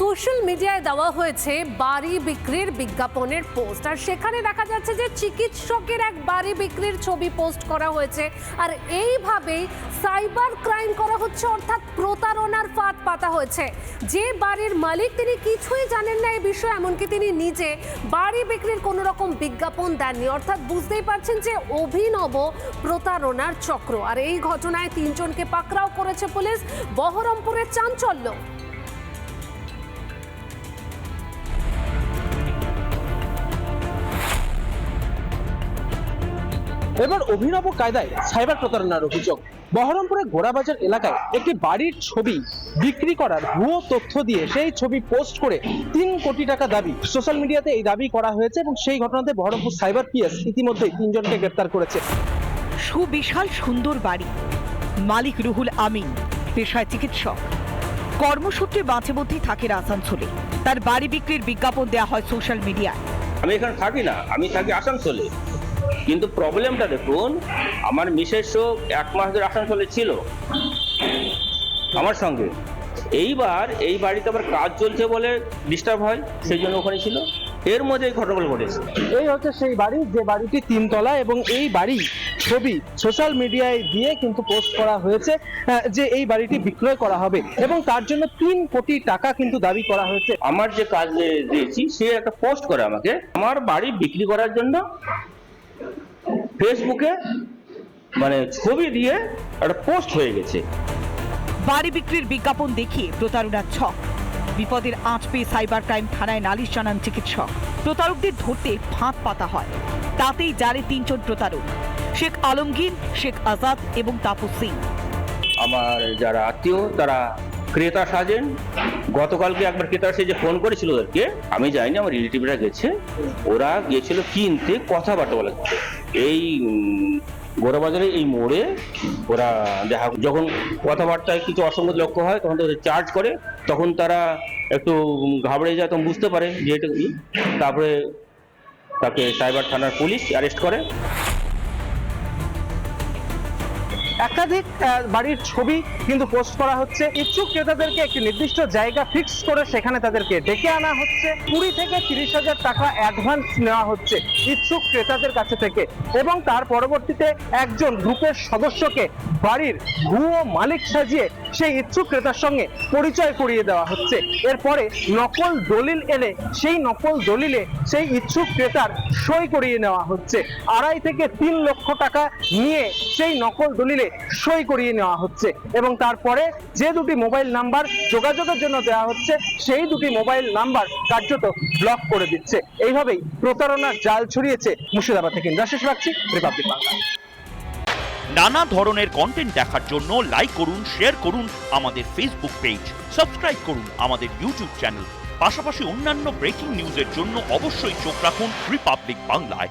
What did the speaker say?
Social মিডিয়ায় দেওয়া হয়েছে বাড়ি বিক্রির বিজ্ঞাপনের পোস্ট। আর সেখানে দেখা যাচ্ছে যে চিকিৎসকের এক বাড়ি বিক্রির ছবি পোস্ট করা হয়েছে। আর এইভাবেই সাইবার ক্রাইম করা হচ্ছে, অর্থাৎ প্রতারণার ফাঁদ পাতা হয়েছে। যে বাড়ির মালিক তিনি কিছুই জানেন না এই বিষয়ে, এমনকি তিনি নিজে বাড়ি বিক্রির কোনো রকম বিজ্ঞাপন দেননি। অর্থাৎ বুঝতেই পারছেন যে অভিনব প্রতারণার চক্র। আর এই ঘটনায় তিনজনকে পাকড়াও করেছে পুলিশ। বহরমপুরের চাঞ্চল্য। এবার অভিনব কায়দায় সাইবার প্রতারণার অভিযোগ। বহরমপুরের গোড়াবাজার এলাকায় একটি বাড়ির ছবি বিক্রি করার ভুয়ো তথ্য দিয়ে সেই ছবি পোস্ট করে তিন কোটি টাকা দাবি। সোশ্যাল মিডিয়াতে এই দাবি করা হয়েছে এবং সেই ঘটনাতে বহরমপুর সাইবার পিএস ইতিমধ্যেই তিনজনকে গ্রেপ্তার করেছে। সুবিশাল সুন্দর বাড়ি। মালিক রুহুল আমিন পেশায় চিকিৎসক। কর্মসূত্রে মাঝে মধ্যেই থাকেন আসানসোলে তার বাড়ি বিক্রির বিজ্ঞাপন দেওয়া হয় সোশ্যাল মিডিয়ায়। আমি এখানে থাকি না আমি থাকি আসানসোলে। কিন্তু প্রবলেমটা দেখুন আমার মিসেসও এক মাস ধরে আসানসোলে ছিল আমার সঙ্গে। এইবার এই বাড়িতে আবার কাজ চলছে বলে ডিস্টার্ব হয় সেই জন্য ওখানে ছিল। এর মধ্যে এই ঘটনাগুলো ঘটেছে। এই হচ্ছে সেই বাড়ি যে বাড়িটি তিনতলা এবং এই বাড়ি ছবি সোশ্যাল মিডিয়ায় দিয়ে কিন্তু পোস্ট করা হয়েছে যে এই বাড়িটি বিক্রয় করা হবে এবং তার জন্য তিন কোটি টাকা কিন্তু দাবি করা হয়েছে। আমার যে কাজে দিয়েছি সে একটা পোস্ট করে আমাকে। আমার বাড়ি বিক্রি করার জন্য ফেসবুকে মানে ছবি দিয়ে একটা পোস্ট হয়ে গেছে। বাড়ি বিক্রির বিজ্ঞাপন দেখিয়ে প্রতারণার ছক। বিপদের আঁচ পেয়ে সাইবার ক্রাইম থানায় নালিশ জানান চিকিৎসক। প্রতারকদের ধরতে ফাঁক পাতা হয়। তাতেই জানে তিনজন প্রতারক। শেখ আলমগীর শেখ আজাদ এবং তাপস সিং। আমার যারা আত্মীয় তারা ক্রেতা সাজেন, গতকালকে একবার ক্রেতা সেজে ফোন করেছিল ওদেরকে, আমি যাইনি আমার রিলেটিভরা গেছে, ওরা গিয়েছিল কিনতে, কথাবার্তা বলে। এই গোড়াবাজারে এই মোড়ে ওরা দেখা, যখন কথাবার্তায় কিছু অসঙ্গত লক্ষ্য হয়, তখন তাদের চার্জ করে, তখন তারা একটু ঘাবড়ে যায়, তখন বুঝতে পারে যে এটা তারপরে তাকে সাইবার থানার পুলিশ অ্যারেস্ট করে। একাধিক বাড়ির ছবি কিন্তু পোস্ট করা হচ্ছে। ইচ্ছুক ক্রেতাদেরকে একটি নির্দিষ্ট জায়গা ফিক্স করে সেখানে তাদেরকে ডেকে আনা হচ্ছে। কুড়ি থেকে তিরিশ হাজার টাকা অ্যাডভান্স নেওয়া হচ্ছে ইচ্ছুক ক্রেতাদের কাছে থেকে। এবং তার পরবর্তীতে একজন গ্রুপের সদস্যকে বাড়ির ভুয়ো মালিক সাজিয়ে সেই ইচ্ছুক ক্রেতার সঙ্গে পরিচয় করিয়ে দেওয়া হচ্ছে। এরপরে নকল দলিল এনে সেই নকল দলিলে সেই ইচ্ছুক ক্রেতার সই করিয়ে নেওয়া হচ্ছে। আড়াই থেকে তিন লক্ষ টাকা নিয়ে সেই নকল দলিলে সই করিয়ে নেওয়া হচ্ছে এবং তারপরে যে দুটি মোবাইল নাম্বার যোগাযোগের জন্য দেওয়া হচ্ছে, সেই দুটি মোবাইল নাম্বার কার্যত ব্লক করে দিচ্ছে। এইভাবেই প্রতারণার জাল ছড়িয়েছে মুর্শিদাবাদ থেকে। ইন্দ্রাশিস রাখছি রিপাবলিক বাংলা। নানা ধরনের কন্টেন্ট দেখার জন্য লাইক করুন শেয়ার করুন আমাদের ফেসবুক পেজ সাবস্ক্রাইব করুন আমাদের ইউটিউব চ্যানেল পাশাপাশি অন্যান্য ব্রেকিং নিউজের জন্য অবশ্যই চোখ রাখুন রিপাবলিক বাংলায়।